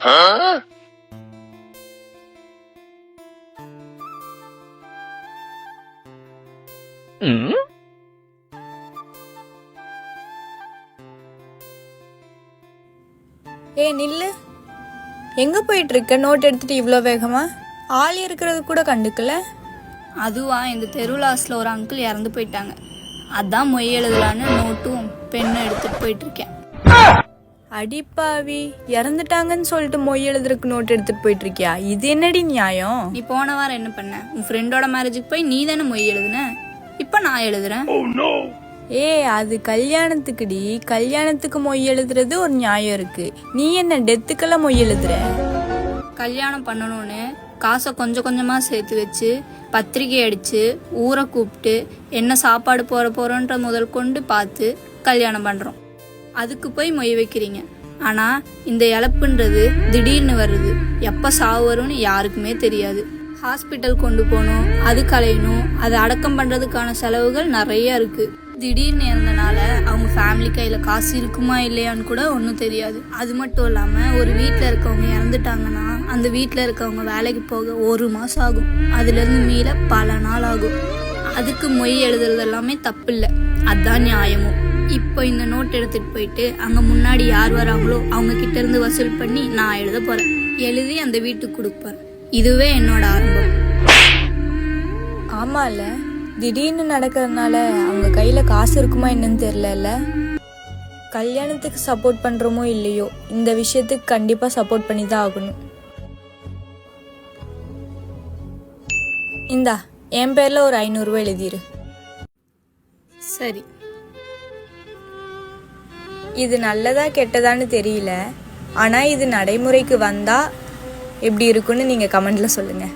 ஏ நில்லு. எங்க போயிட்டு இருக்க நோட் எடுத்துட்டு இவ்வளோ வேகமா? ஆள் இருக்கிறது கூட கண்டுக்கல. அதுவா எங்கள் தெருவிலாஸில் ஒரு அங்கிள் இறந்து போயிட்டாங்க. அதான் மொய் எழுதலான்னு நோட்டும் பெண்ணும் எடுத்துகிட்டு போயிட்டுருக்கேன். அடிப்பாவி. இறந்துட்டாங்கன்னு சொல்லிட்டு மொய் எழுதுறதுக்கு நோட் எடுத்துட்டு போயிட்டு இருக்கியா இது என்னடி நியாயம்? நீ போன வாரம் என்ன பண்ண? உன் ஃப்ரெண்டோட மேரேஜுக்கு போய் நீ தானே மொய் எழுதுன? இப்போ நான் எழுதுறேன். ஏ அது கல்யாணத்துக்குடி. கல்யாணத்துக்கு மொய் எழுதுறது ஒரு நியாயம் இருக்கு. நீ என்ன டெத்துக்கெல்லாம் மொய் எழுதுற? கல்யாணம் பண்ணணும்னு காசை கொஞ்சம் கொஞ்சமாக சேர்த்து வச்சு பத்திரிக்கை அடித்து ஊரை கூப்பிட்டு என்ன சாப்பாடு போற போகிறோன்ற முதல் கொண்டு பார்த்து கல்யாணம் பண்ணுறோம் அதுக்கு போய் மொய் வைக்கிறீங்க. ஆனால் இந்த இழப்புன்றது திடீர்னு வருது. எப்போ சாவு வரும்னு யாருக்குமே தெரியாது. ஹாஸ்பிட்டல் கொண்டு போகணும் அது கலையணும் அதை அடக்கம் பண்ணுறதுக்கான செலவுகள் நிறைய இருக்குது திடீர்னு இறந்தனால அவங்க ஃபேமிலி கையில் காசு இருக்குமா இல்லையான்னு கூட ஒன்றும் தெரியாது. அது மட்டும் இல்லாமல் ஒரு வீட்டில் இருக்கவங்க இறந்துட்டாங்கன்னா அந்த வீட்டில் இருக்கவங்க வேலைக்கு போக ஒரு மாதம் ஆகும். அதுலேருந்து மீள பல நாள் ஆகும். அதுக்கு மொய் எழுதுறது எல்லாமே தப்பு இல்லை நியாயமும். இப்போ இந்த நோட் எடுத்துட்டு போயிட்டு அங்கே முன்னாடி யார் வராங்களோ அவங்க கிட்ட இருந்து வசூல் பண்ணி நான் எழுத போகிறேன் எழுதி அந்த வீட்டுக்கு கொடுப்பேன். இதுவே என்னோட ஆரம்பம். ஆமால. திடீர்னு நடக்கிறதுனால அவங்க கையில காசு இருக்குமா என்னன்னு தெரியல கல்யாணத்துக்கு சப்போர்ட் பண்றோமோ இல்லையோ இந்த விஷயத்துக்கு கண்டிப்பா சப்போர்ட் பண்ணி தான் ஆகணும். இந்தா என் பேர்ல ஒரு ஐநூறுரூவா எழுதிரு. சரி. இது நல்லதா கெட்டதான்னு தெரியல. ஆனால் இது நடைமுறைக்கு வந்தால் எப்படி இருக்குன்னு நீங்கள் கமெண்டில் சொல்லுங்கள்